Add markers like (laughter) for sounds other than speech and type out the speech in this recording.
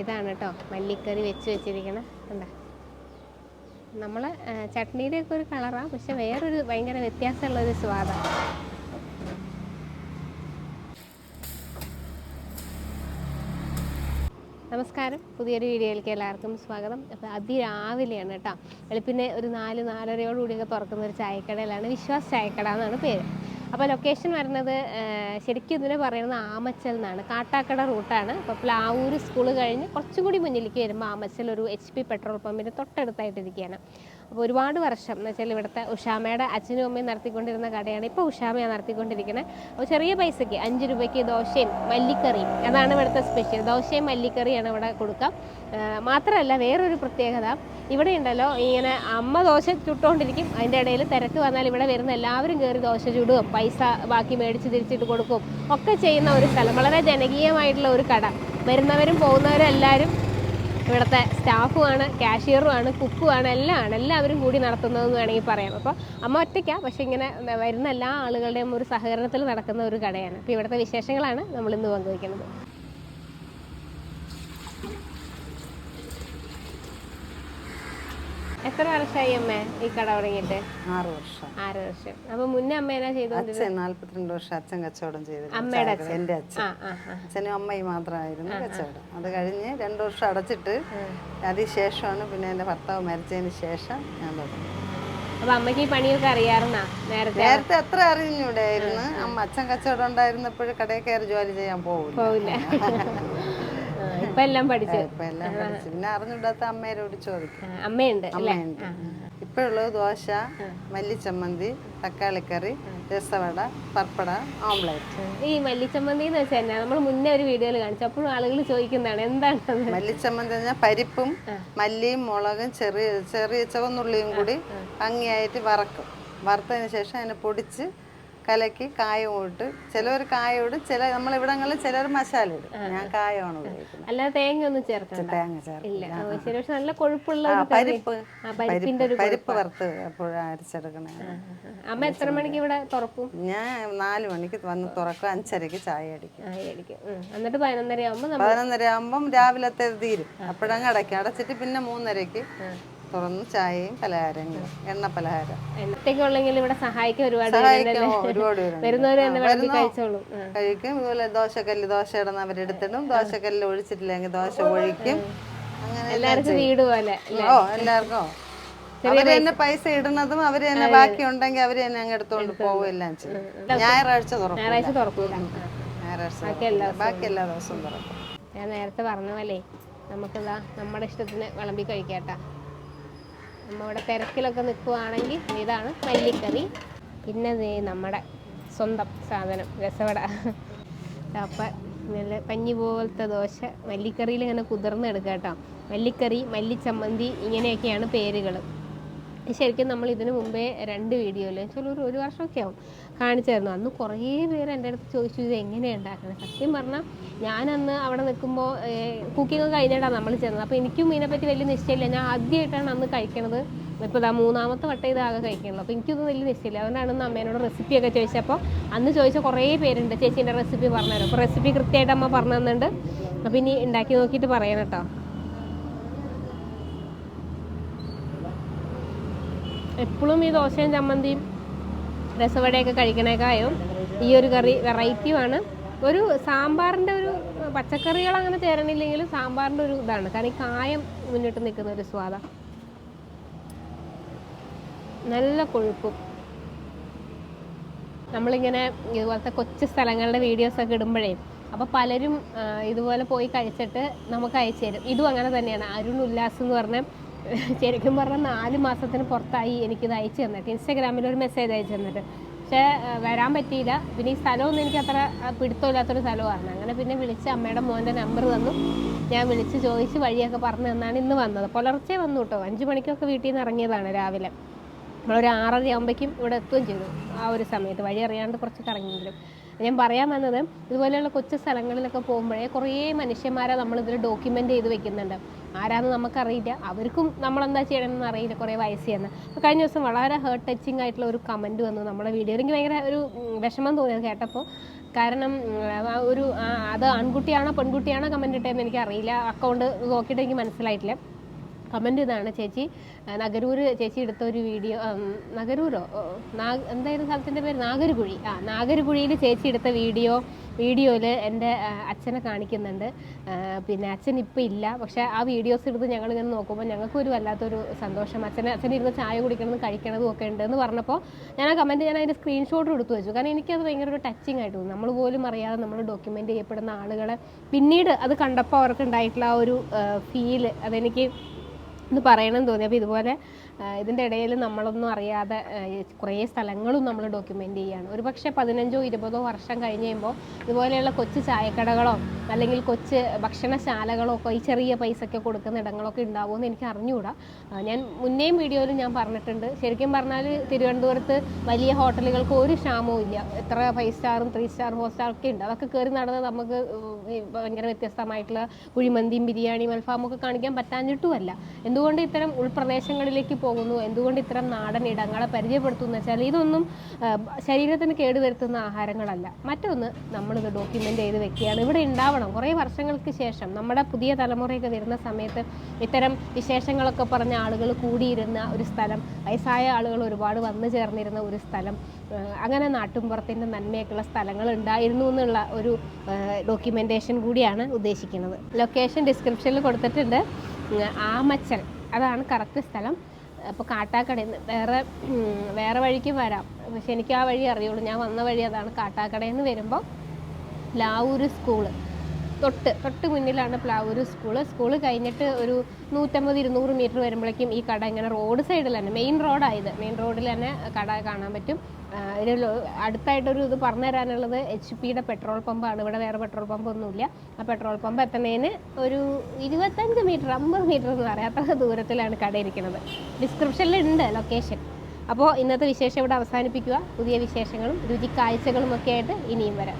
ഇതാണ് കേട്ടോ മല്ലിക്കറി വെച്ച് വെച്ചിരിക്കണം. കണ്ട? നമ്മൾ ചട്നിയുടെ ഒക്കെ ഒരു കളറാണ് പക്ഷെ വേറൊരു ഭയങ്കര വ്യത്യാസമുള്ളൊരു സ്വാദാണ് നമസ്കാരം. പുതിയൊരു വീഡിയോയിലേക്ക് എല്ലാവർക്കും സ്വാഗതം. അപ്പോൾ അതിരാവിലെയാണ് കേട്ടോ വെളുപ്പിനെ ഒരു നാല് നാലരയോടുകൂടിയൊക്കെ തുറക്കുന്ന ഒരു ചായക്കടയിലാണ് വിശ്വാസ് ചായക്കട എന്നാണ് പേര്. അപ്പോൾ ലൊക്കേഷൻ വരുന്നത് ശരിക്കും ഇതിനെ പറയുന്നത് ആമച്ചൽ എന്നാണ്. കാട്ടാക്കട റൂട്ടാണ് അപ്പോൾ പ്ലാവൂർ സ്കൂൾ കഴിഞ്ഞ് കുറച്ചുകൂടി മുന്നിലേക്ക് വരുമ്പോൾ ആമച്ചൽ ഒരു എച്ച് പി പെട്രോൾ പമ്പിന്റെ തൊട്ടടുത്തായിട്ടിരിക്കുകയാണ്. അപ്പോൾ ഒരുപാട് വർഷം എന്ന് വെച്ചാൽ ഇവിടുത്തെ ഉഷാമയുടെ അച്ഛനും അമ്മയും നടത്തിക്കൊണ്ടിരുന്ന കടയാണ്. ഇപ്പോൾ ഉഷാമയാണ് നടത്തിക്കൊണ്ടിരിക്കുന്നത്. അപ്പോൾ ചെറിയ പൈസയ്ക്ക് അഞ്ച് രൂപയ്ക്ക് ദോശയും മല്ലിക്കറിയും. അതാണ് ഇവിടുത്തെ സ്പെഷ്യൽ ദോശയും മല്ലിക്കറിയാണ് ഇവിടെ കൊടുക്കുക മാത്രമല്ല വേറൊരു പ്രത്യേകത. ഇവിടെ ഉണ്ടല്ലോ ഇങ്ങനെ അമ്മ ദോശ ചുട്ടുകൊണ്ടിരിക്കും അതിന്റെ ഇടയിൽ തിരക്ക് വന്നാൽ ഇവിടെ വരുന്ന എല്ലാവരും കയറി ദോശ ചുടുകയും പൈസ ബാക്കി മേടിച്ച് തിരിച്ചിട്ട് കൊടുക്കും. ഒക്കെ ചെയ്യുന്ന ഒരു സ്ഥലം. വളരെ ജനകീയമായിട്ടുള്ള ഒരു കട. വരുന്നവരും പോകുന്നവരും എല്ലാവരും ഇവിടുത്തെ സ്റ്റാഫുമാണ് കാഷ്യറുമാണ് കുക്കുമാണ് എല്ലാം ആണ് എല്ലാവരും കൂടി നടത്തുന്നതെന്ന് വേണമെങ്കിൽ പറയാം. അപ്പോൾ അമ്മ ഒറ്റയ്ക്കാണ് പക്ഷേ ഇങ്ങനെ വരുന്ന എല്ലാ ആളുകളുടെയും ഒരു സഹകരണത്തിൽ നടക്കുന്ന ഒരു കടയാണ്. അപ്പോൾ ഇവിടുത്തെ വിശേഷങ്ങളാണ് നമ്മൾ ഇന്ന് പങ്കുവയ്ക്കുന്നത്. എത്ര വർഷമായി അമ്മ ഈ കട തുടങ്ങിയിട്ട്? ആറ് വർഷം. ആറ് വർഷം. അപ്പൊ മുന്നേ അമ്മ എന്നാ ചെയ്തു അച്ഛൻ നാല്പത്തിരണ്ട് വർഷം അച്ഛൻ കച്ചവടം ചെയ്തു അമ്മയുടെ. എന്റെ അച്ഛൻ. അച്ഛനും അമ്മയും മാത്രമായിരുന്നു കച്ചവടം. അത് കഴിഞ്ഞ് രണ്ട് വർഷം അടച്ചിട്ട് അതിശേഷമാണ് പിന്നെ എന്റെ ഭർത്താവ് മരിച്ചതിന് ശേഷം ഞാൻ തുടങ്ങി. അപ്പോൾ അമ്മയ്ക്ക് ഈ പണിയൊക്കെ അറിയാറുന്നാ? നേരത്തെ? നേരത്തെ അത്ര അറിഞ്ഞൂടായിരുന്നു. അമ്മ അച്ഛൻ കച്ചവടം ഉണ്ടായിരുന്നപ്പോഴും കടയിൽ കയറി ജോലി ചെയ്യാൻ പോകില്ല (laughs) ഇപ്പൊ എല്ലാം പഠിച്ചു. ഇപ്പൊ എല്ലാം പഠിച്ചു. പിന്നെ അറിഞ്ഞിടാത്ത അമ്മയോട് ചോദിക്കും. അമ്മയുണ്ട് അമ്മയുണ്ട്. ഇപ്പോഴുള്ളത് ദോശ മല്ലിച്ചമ്മന്തി തക്കാളിക്കറി രസവട പപ്പട ഓംലെറ്റ്. ഈ മല്ലിച്ചമ്മന്തി എന്ന് വെച്ചാൽ നമ്മൾ മുന്നേ ഒരു വീഡിയോയിൽ കാണിച്ചു. അപ്പോഴും ആളുകൾ ചോദിക്കുന്നതാണ് എന്താണ് മല്ലിച്ചമ്മന്തി പറഞ്ഞാൽ പരിപ്പും മല്ലിയും മുളകും ചെറിയ ചെറിയ ചുവന്നുള്ളിയും കൂടി ഭംഗിയായിട്ട് വറക്കും. വറുത്തതിന് ശേഷം അതിനെ പൊടിച്ച് കലക്കി കായ ഇട്ട് ചിലവർ കായ ഇടും ചില നമ്മളിവിടങ്ങളിൽ ചിലർ മസാല ഇടും ഞാൻ കായമാണ് ഉപയോഗിക്കുന്നത്. അല്ല തേങ്ങ ഒന്നും ചേർക്കണ്ട തേങ്ങ ശരി. നല്ല കൊഴുപ്പുള്ള. പരിപ്പ്. പരിപ്പ് വറുത്ത് അരച്ചെടുക്കണേ അമ്മ എത്ര മണിക്ക് ഇവിടെ തുറക്കും? ഞാൻ നാല് മണിക്ക് വന്ന് തുറക്കും. അഞ്ചരക്ക് ചായ അടിക്കും. എന്നിട്ട് പതിനൊന്നര ആവുമ്പോൾ പതിനൊന്നര ആവുമ്പം രാവിലത്തെ തീരും. അപ്പോഴങ്ങ് അടയ്ക്കും. അടച്ചിട്ട് പിന്നെ മൂന്നരക്ക് തുറന്ന് ചായയും പലഹാരങ്ങളും എണ്ണ പലഹാരം. എന്നത്തേക്കുള്ളെങ്കിൽ ഇവിടെ സഹായിക്കാൻ ഒരുപാട്? ഒരുപാട് പേരുണ്ട്. കഴിക്കും. ഇതുപോലെ ദോശക്കല്ല് ദോശ ഇടുന്ന അവരെടുത്തിടും. ദോശക്കല്ല് ഒഴിച്ചിട്ടില്ലെങ്കിൽ ദോശ ഒഴിക്കും. അങ്ങനെ എല്ലാവർക്കും വീട് പോലെ ഓ എല്ലാവർക്കും അവർ തന്നെ പൈസ ഇടുന്നതും അവർ തന്നെ ബാക്കി ഉണ്ടെങ്കിൽ അവർ തന്നെ അങ്ങ് എടുത്തോണ്ട് പോവുകയെല്ലാം ചെയ്യും. ഞായറാഴ്ച തുറക്കും. ഞായറാഴ്ച. ബാക്കി എല്ലാ ദിവസവും. തുറക്കും. ഞാൻ നേരത്തെ പറഞ്ഞ പോലെ നമുക്കിതാ നമ്മുടെ ഇഷ്ടത്തിന് വിളമ്പി കഴിക്കാട്ടാ നമ്മ ഇവിടെ തിരക്കിലൊക്കെ നിൽക്കുവാണെങ്കിൽ ഇതാണ് മല്ലിക്കറി. പിന്നെ നമ്മുടെ സ്വന്തം സാധനം രസവട. അപ്പം നല്ല പഞ്ഞി പോലത്തെ ദോശ മല്ലിക്കറിയിൽ ഇങ്ങനെ കുതിർന്നെടുക്കാം കേട്ടോ മല്ലിക്കറി മല്ലിച്ചമ്മന്തി ഇങ്ങനെയൊക്കെയാണ് പേരുകൾ ശരിക്കും നമ്മൾ ഇതിനു മുമ്പേ രണ്ട് വീഡിയോയിൽ ചില ഒരു ഒരു വർഷമൊക്കെ ആവും കാണിച്ചായിരുന്നു അന്ന് കുറേ പേര് എന്റെ അടുത്ത് ചോദിച്ചു ഇത് എങ്ങനെയാണ് ഉണ്ടാക്കുന്നത് സത്യം പറഞ്ഞാൽ ഞാനന്ന് അവിടെ നിൽക്കുമ്പോൾ കുക്കിംഗ് കഴിഞ്ഞിട്ടാണ് നമ്മൾ ചെന്നത്. അപ്പോൾ എനിക്കും ഇതിനെപ്പറ്റി വലിയ നിശ്ചയമില്ല. ഞാൻ ആദ്യമായിട്ടാണ് അന്ന് കഴിക്കണത്. ഇപ്പോൾ ഇതാ മൂന്നാമത്തെ വട്ടം ഇതാകെ കഴിക്കുന്നത് അപ്പോൾ എനിക്കൊന്നും വലിയ നിശ്ചയമില്ല. അതുകൊണ്ടാണ് അന്ന് അമ്മേനോട് റെസിപ്പിയൊക്കെ ചോദിച്ചപ്പോൾ അന്ന് ചോദിച്ച കുറേ പേരുണ്ട്. ചേച്ചീന്റെ റെസിപ്പി പറഞ്ഞുതരും അപ്പോൾ റെസിപ്പി കൃത്യമായിട്ട് അമ്മ പറഞ്ഞു തന്നിട്ടുണ്ട്. അപ്പോൾ ഇനി ഉണ്ടാക്കി നോക്കിയിട്ട് പറയണം കേട്ടോ. എപ്പോഴും ഈ ദോശയും ചമ്മന്തിയും രസവടയൊക്കെ കഴിക്കണേക്കായും ഈ ഒരു കറി വെറൈറ്റിയുമാണ് ഒരു സാമ്പാറിന്റെ ഒരു പച്ചക്കറികൾ അങ്ങനെ ചേരണില്ലെങ്കിലും സാമ്പാറിന്റെ ഒരു ഇതാണ്. കാരണം ഈ കായം മുന്നിട്ട് നിൽക്കുന്ന ഒരു സ്വാദ. നല്ല കൊഴുപ്പും. നമ്മളിങ്ങനെ ഇതുപോലത്തെ കൊച്ചു സ്ഥലങ്ങളുടെ വീഡിയോസൊക്കെ ഇടുമ്പോഴേ അപ്പോൾ പലരും ഇതുപോലെ പോയി കഴിച്ചിട്ട് നമുക്ക് അയച്ചു തരും. ഇതും അങ്ങനെ തന്നെയാണ്. അരുൺ ഉല്ലാസ് എന്ന് പറഞ്ഞ (laughs) ശരിക്കും പറഞ്ഞാൽ നാല് മാസത്തിന് പുറത്തായി എനിക്കിത് അയച്ചു തന്നിട്ട്. ഇൻസ്റ്റാഗ്രാമിൽ ഒരു മെസ്സേജ് അയച്ചു തന്നിട്ട്. പക്ഷേ വരാൻ പറ്റിയില്ല. പിന്നെ ഈ സ്ഥലമൊന്നും എനിക്ക് അത്ര പിടുത്തമില്ലാത്തൊരു സ്ഥലമാണ്. അങ്ങനെ പിന്നെ വിളിച്ച് അമ്മയുടെ മോന്റെ നമ്പർ തന്നു. ഞാൻ വിളിച്ച് ചോദിച്ച് വഴിയൊക്കെ പറഞ്ഞു തന്നാണ് ഇന്ന് വന്നത്. പുലർച്ചെ വന്നു കേട്ടോ. അഞ്ച് മണിക്കൊക്കെ വീട്ടിൽ നിന്ന് ഇറങ്ങിയതാണ് രാവിലെ. നമ്മളൊരു ആറര ആകുമ്പോഴേക്കും ഇവിടെ എത്തുകയും ചെയ്തു. ആ ഒരു സമയത്ത്. വഴി അറിയാണ്ട് കുറച്ച് കറങ്ങിയെങ്കിലും. ഞാൻ പറയാൻ വന്നത് ഇതുപോലെയുള്ള കൊച്ചു സ്ഥലങ്ങളിലൊക്കെ പോകുമ്പോഴേ കുറേ മനുഷ്യന്മാരെ നമ്മൾ നമ്മളിതിൽ ഡോക്യുമെന്റ് ചെയ്ത് വെക്കുന്നുണ്ട്. ആരാന്ന് നമുക്കറിയില്ല. അവർക്കും നമ്മളെന്താ ചെയ്യണമെന്ന് അറിയില്ല. കുറേ വയസ്സ് ചെയ്യുന്ന അപ്പോൾ കഴിഞ്ഞ ദിവസം വളരെ ഹേർട്ട് ടച്ചിങ് ആയിട്ടുള്ള ഒരു കമന്റ് വന്നു നമ്മുടെ വീഡിയോ എനിക്ക് ഭയങ്കര ഒരു വിഷമം തോന്നിയത് കേട്ടപ്പോൾ കാരണം ഒരു അത് ആൺകുട്ടിയാണോ പെൺകുട്ടിയാണോ കമന്റ് ഇട്ടതെന്ന് എനിക്കറിയില്ല. അക്കൗണ്ട് നോക്കിയിട്ട് എനിക്ക് മനസ്സിലായിട്ടില്ല. കമന്റ് ഇതാണ് ചേച്ചി. നഗരൂർ ചേച്ചി എടുത്ത ഒരു വീഡിയോ നഗരൂരോ? എന്തായിരുന്നു സ്ഥലത്തിന്റെ പേര്? നാഗരകുഴി. ആ നാഗരകുഴിയിൽ ചേച്ചി എടുത്ത വീഡിയോ വീഡിയോയിൽ എന്റെ അച്ഛനെ കാണിക്കുന്നുണ്ട്. പിന്നെ അച്ഛൻ ഇപ്പോൾ ഇല്ല. പക്ഷേ ആ വീഡിയോസ് എടുത്ത് ഞങ്ങൾ ഇങ്ങനെ നോക്കുമ്പോൾ ഞങ്ങൾക്ക് ഒരു വല്ലാത്തൊരു സന്തോഷം. അച്ഛനെ അച്ഛൻ ഇരുന്ന് ചായ കുടിക്കണതും കഴിക്കണതും ഒക്കെ ഉണ്ട് എന്ന് പറഞ്ഞപ്പോൾ ഞാൻ ആ കമന്റ് ഞാൻ അതിന്റെ സ്ക്രീൻഷോട്ട് എടുത്തു വെച്ചു. കാരണം എനിക്കത് ഭയങ്കര ഒരു ടച്ചിങ് ആയിട്ട് തോന്നി. നമ്മൾ പോലും അറിയാതെ നമ്മൾ ഡോക്യുമെന്റ് ചെയ്യപ്പെടുന്ന ആളുകളെ പിന്നീട് അത് കണ്ടപ്പോൾ അവർക്ക് ഉണ്ടായിട്ടുള്ള ആ ഒരു ഫീൽ അതെനിക്ക് എന്ന് പറയണമെന്ന് തോന്നി. അപ്പോൾ ഇതുപോലെ ഇതിന്റെ ഇടയിൽ നമ്മളൊന്നും അറിയാതെ കുറേ സ്ഥലങ്ങളും നമ്മൾ ഡോക്യുമെന്റ് ചെയ്യുകയാണ് ഒരു പക്ഷേ പതിനഞ്ചോ ഇരുപതോ വർഷം കഴിഞ്ഞ് കഴിയുമ്പോൾ ഇതുപോലെയുള്ള കൊച്ചു ചായക്കടകളോ അല്ലെങ്കിൽ കൊച്ച് ഭക്ഷണശാലകളോ ഒക്കെ ഈ ചെറിയ പൈസയ്ക്ക് കൊടുക്കുന്ന ഇടങ്ങളൊക്കെ ഉണ്ടാവുമെന്ന് എനിക്ക് അറിഞ്ഞുകൂടാ. ഞാൻ മുന്നേയും വീഡിയോയിൽ ഞാൻ പറഞ്ഞിട്ടുണ്ട്. ശരിക്കും പറഞ്ഞാൽ തിരുവനന്തപുരത്ത് വലിയ ഹോട്ടലുകൾക്ക് ഒരു ക്ഷാമവും ഇല്ല. എത്ര ഫൈവ് സ്റ്റാറും ത്രീ സ്റ്റാറും ഫോർ സ്റ്റാർ ഒക്കെ ഉണ്ട്. അതൊക്കെ കയറി നടന്ന് നമുക്ക് ഭയങ്കര വ്യത്യസ്തമായിട്ടുള്ള കുഴിമന്തിയും ബിരിയാണിയും അൽഫാമും ഒക്കെ കാണിക്കാൻ പറ്റാഞ്ഞിട്ടുമല്ല. എന്തുകൊണ്ട് ഇത്തരം ഉൾപ്രദേശങ്ങളിലേക്ക് പോകുന്നു? എന്തുകൊണ്ട് ഇത്തരം നാടൻ ഇടങ്ങളെ പരിചയപ്പെടുത്തുന്നു വെച്ചാൽ ഇതൊന്നും ശരീരത്തിന് കേടുവരുത്തുന്ന ആഹാരങ്ങളല്ല. മറ്റൊന്ന് നമ്മളിത് ഡോക്യുമെന്റ് ചെയ്ത് വെക്കുകയാണ്. ഇവിടെ ഉണ്ടാവണം. കുറേ വർഷങ്ങൾക്ക് ശേഷം നമ്മുടെ പുതിയ തലമുറയൊക്കെ വരുന്ന സമയത്ത് ഇത്തരം വിശേഷങ്ങളൊക്കെ പറഞ്ഞ ആളുകൾ കൂടിയിരുന്ന ഒരു സ്ഥലം വയസ്സായ ആളുകൾ ഒരുപാട് വന്നു ചേർന്നിരുന്ന ഒരു സ്ഥലം അങ്ങനെ നാട്ടുമ്പുറത്തിന്റെ നന്മയൊക്കെയുള്ള സ്ഥലങ്ങൾ ഉണ്ടായിരുന്നു എന്നുള്ള ഒരു ഡോക്യുമെന്റേഷൻ കൂടിയാണ് ഉദ്ദേശിക്കുന്നത്. ലൊക്കേഷൻ ഡിസ്ക്രിപ്ഷനിൽ കൊടുത്തിട്ടുണ്ട്. ആമച്ചൽ. അതാണ് കറക്റ്റ് സ്ഥലം. അപ്പോൾ കാട്ടാക്കടയിൽ നിന്ന് വേറെ വേറെ വഴിക്ക് വരാം. പക്ഷെ എനിക്ക് ആ വഴി അറിയുള്ളൂ. ഞാൻ വന്ന വഴി അതാണ് കാട്ടാക്കടയിൽ നിന്ന് വരുമ്പോൾ ലാവൂര് സ്കൂൾ. തൊട്ട് തൊട്ട് മുന്നിലാണ് പ്ലാവൂര് സ്കൂൾ. സ്കൂൾ കഴിഞ്ഞിട്ട് ഒരു നൂറ്റമ്പത് ഇരുന്നൂറ് മീറ്റർ വരുമ്പോഴേക്കും ഈ കട ഇങ്ങനെ റോഡ് സൈഡിൽ തന്നെ മെയിൻ റോഡായത് മെയിൻ റോഡിൽ തന്നെ കട കാണാൻ പറ്റും. ലോ- അടുത്തായിട്ടൊരു ഇത് പറഞ്ഞു തരാനുള്ളത് എച്ച് പിയുടെ പെട്രോൾ പമ്പാണ് ഇവിടെ വേറെ പെട്രോൾ പമ്പ് ഒന്നുമില്ല. ആ പെട്രോൾ പമ്പ് എത്തുന്നതിന് ഒരു ഇരുപത്തഞ്ച് മീറ്റർ അമ്പത് മീറ്റർ എന്ന് പറയാം. അത്ര ദൂരത്തിലാണ് കട ഇരിക്കുന്നത്. ഡിസ്ക്രിപ്ഷനിൽ ഉണ്ട് ലൊക്കേഷൻ അപ്പോൾ ഇന്നത്തെ വിശേഷം ഇവിടെ അവസാനിപ്പിക്കുക. പുതിയ വിശേഷങ്ങളും രുചിക്കാഴ്ചകളും ഒക്കെ ആയിട്ട് ഇനിയും വരാം.